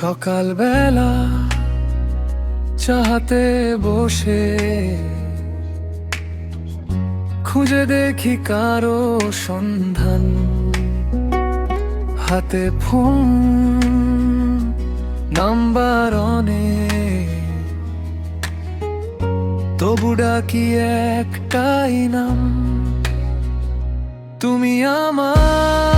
সকালবেলা চাহাতে বসে খুঁজে দেখি কারও সন্ধান। হাতে ফোন, নাম্বার অনেক। তবু ডাকি একটাই নাম, তুমি আমার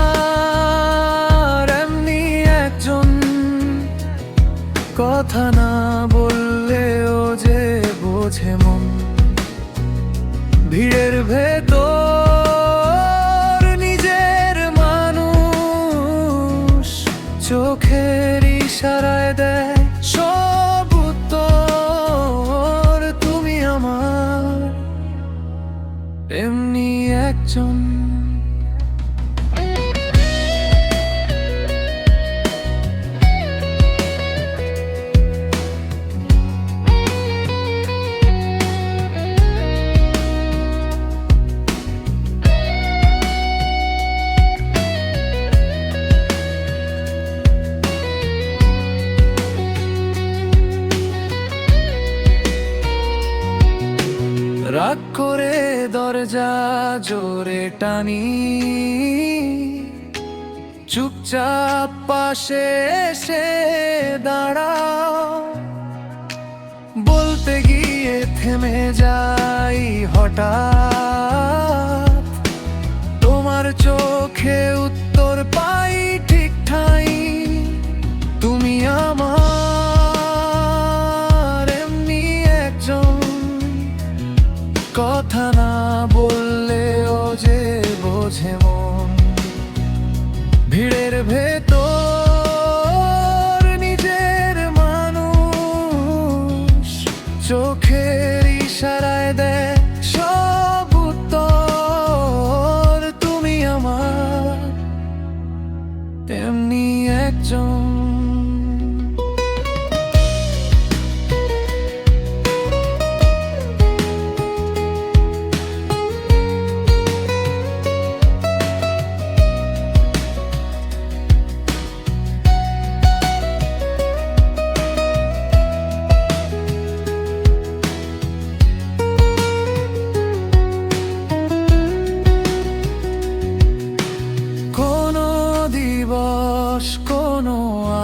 ভিড়ের ভেতর নিজের মানুষ চোখের ইশারায় দেয় সব উত্তর তুমি আমার। এমনি একজন রাগ করে দরজা জোরে টানি। চুপচাপ পাশে এসে দাঁড়াও। বলতে গিয়ে থেমে যাই হঠাৎ। তোমার চোখে উত্তর ভিড়ের ভেতর নিজের মানুষ চোখের ইশারায় দেয় সব তুমি আমার। তেমনি একজন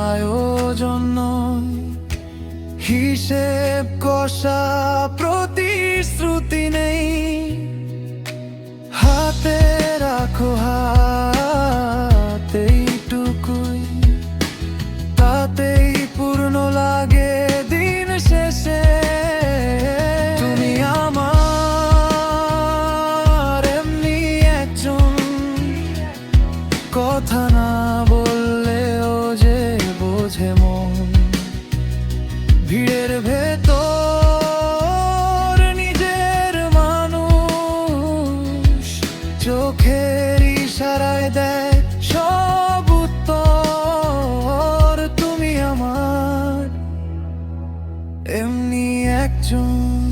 আয়োজন হিসেব কষা প্রতিশ্রুতি নেই। ভিড়ের ভেতর নিজের মানুষ চোখের ইশারায় দেয় সব উত্তর তুমি আমার। এমনি একজন